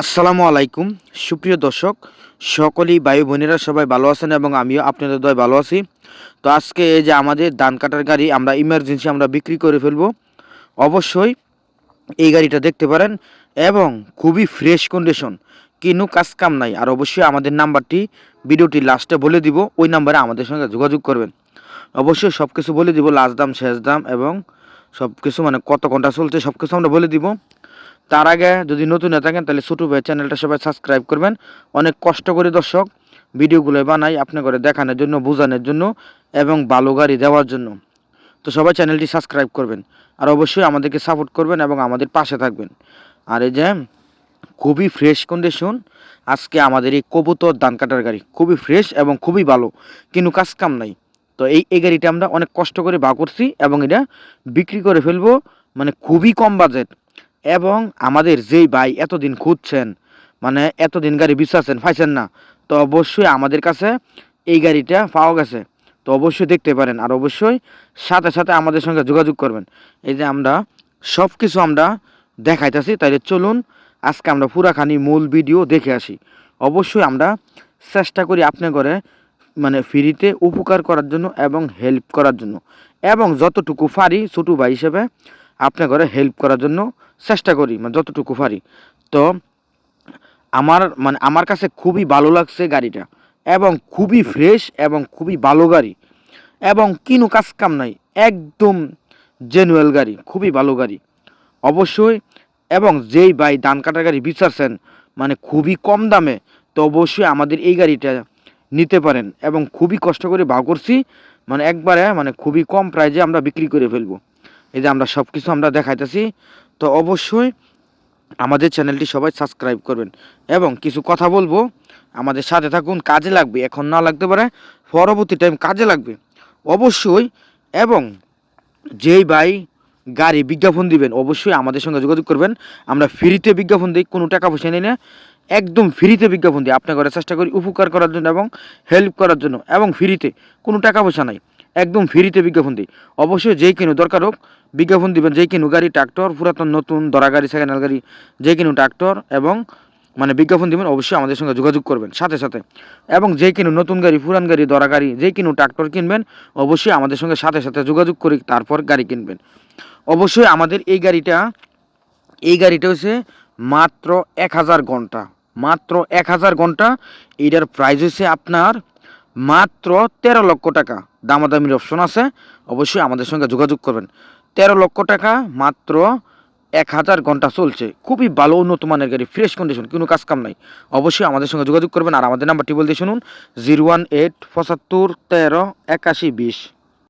আসসালামু আলাইকুম। সুপ্রিয় দর্শক, সকলেই বায়ু বোনেরা সবাই ভালো আছেন এবং আমিও আপনাদের দয় ভালো আছি। তো আজকে এই যে আমাদের ধান কাটার গাড়ি আমরা ইমার্জেন্সি আমরা বিক্রি করে ফেলব। অবশ্যই এই গাড়িটা দেখতে পারেন এবং খুবই ফ্রেশ কন্ডিশন কিনু কাজ কাম নাই। আর অবশ্যই আমাদের নাম্বারটি ভিডিওটি লাস্টে বলে দিব, ওই নাম্বারে আমাদের সঙ্গে যোগাযোগ করবেন। অবশ্যই সব কিছু বলে দিব, লাস্ট দাম, শেষ দাম এবং সব কিছু মানে কত ঘণ্টা চলছে সব কিছু আমরা বলে দিব। তার আগে যদি নতুন হয়ে থাকেন, তাহলে ছোটো ভাই চ্যানেলটা সবাই সাবস্ক্রাইব করবেন। অনেক কষ্ট করে দর্শক, ভিডিওগুলো বানাই আপনি করে দেখানোর জন্য, বোঝানোর জন্য এবং ভালো গাড়ি দেওয়ার জন্য। তো সবাই চ্যানেলটি সাবস্ক্রাইব করবেন আর অবশ্যই আমাদেরকে সাপোর্ট করবেন এবং আমাদের পাশে থাকবেন। আর এই যে, খুবই ফ্রেশ কন্ডিশন আজকে আমাদের এই কবুতর ধান কাটার গাড়ি। খুবই ফ্রেশ এবং খুবই ভালো, কিন্তু কাজ কাম নাই। তো এই এই গাড়িটা আমরা অনেক কষ্ট করে বা করছি এবং এটা বিক্রি করে ফেলব মানে খুবই কম বাজেট এবং আমাদের যেই ভাই এতদিন খুঁজছেন মানে এতদিন গাড়ি বিশ্বাসেন পাইছেন না, তো অবশ্যই আমাদের কাছে এই গাড়িটা পাওয়া গেছে। তো অবশ্যই দেখতে পারেন আর অবশ্যই সাথে সাথে আমাদের সঙ্গে যোগাযোগ করবেন। এই যে আমরা সব কিছু আমরা দেখাইতেছি, তাইলে চলুন আজকে আমরা পুরাখানি মূল ভিডিও দেখে আসি। অবশ্যই আমরা চেষ্টা করি আপনি করে মানে ফ্রিতে উপকার করার জন্য এবং হেল্প করার জন্য। এবং যতটুকু পারি ছোটো ভাই হিসেবে আপনি করে হেল্প করার জন্য চেষ্টা করি মানে যতটুকু পারি। তো আমার মানে আমার কাছে খুবই ভালো লাগছে গাড়িটা এবং খুবই ফ্রেশ এবং খুবই ভালো গাড়ি এবং কিনো কাজ কাম নাই, একদম জেনুয়েল গাড়ি, খুবই ভালো গাড়ি। অবশ্যই এবং যেই ভাই ধান কাটার গাড়ি বিচারছেন মানে খুবই কম দামে, তো অবশ্যই আমাদের এই গাড়িটা নিতে পারেন এবং খুবই কষ্ট করে ভাগ করছি মানে একবারে মানে খুবই কম প্রাইজে আমরা বিক্রি করে ফেলব। এই যে আমরা সব কিছু আমরা দেখাইতেছি, তো অবশ্যই আমাদের চ্যানেলটি সবাই সাবস্ক্রাইব করবেন। এবং কিছু কথা বলব, আমাদের সাথে থাকুন, কাজে লাগবে, এখন না লাগতে পারে, পরবর্তী টাইম কাজে লাগবে। অবশ্যই, এবং যেই ভাই গাড়ি বিজ্ঞাপন দিবেন, অবশ্যই আমাদের সঙ্গে যোগাযোগ করবেন। আমরা ফ্রিতে বিজ্ঞাপন দিই, কোনো টাকা পয়সা নেই না। একদম ফ্রিতে বিজ্ঞাপন দিই আপনার ঘরে চেষ্টা করি উপকার করার জন্য এবং হেল্প করার জন্য। এবং ফ্রিতে কোনো টাকা পয়সা নাই। একদম ফ্রিতে বিজ্ঞাপন দিই। অবশ্যই যেই কিনু দরকার হোক, বিজ্ঞাপন দিবেন। যেই কিনু গাড়ি, ট্রাক্টর, পুরাতন, নতুন, দরা গাড়ি সেকেন্ড গাড়ি যে কিনু ট্রাক্টর এবং মানে বিজ্ঞাপন দিবেন, অবশ্যই আমাদের সঙ্গে যোগাযোগ করবেন। সাথে সাথে। এবং যে কিনু নতুন গাড়ি, পুরান গাড়ি, দরা গাড়ি যে কিনু ট্রাক্টর কিনবেন, অবশ্যই আমাদের সঙ্গে সাথে সাথে যোগাযোগ করে তারপর গাড়ি কিনবেন। অবশ্যই আমাদের এই গাড়িটা এই গাড়িটা হচ্ছে মাত্র এক হাজার ঘণ্টা। মাত্র এক হাজার ঘণ্টা, এটার প্রাইস হচ্ছে আপনার মাত্র তেরো লক্ষ টাকা দামাদামির অপশন আছে। অবশ্যই আমাদের সঙ্গে যোগাযোগ করবেন। তেরো লক্ষ টাকা মাত্র এক হাজার ঘণ্টা চলছে। খুবই ভালো উন্নত মানের গাড়ি ফ্রেশ কন্ডিশন কোনো কাজ কাম নাই। অবশ্যই আমাদের সঙ্গে যোগাযোগ করবেন আর আমাদের নাম্বারটি বলতে শুনুন, জিরো ওয়ান এইট পঁচাত্তর তেরো একাশি বিশ।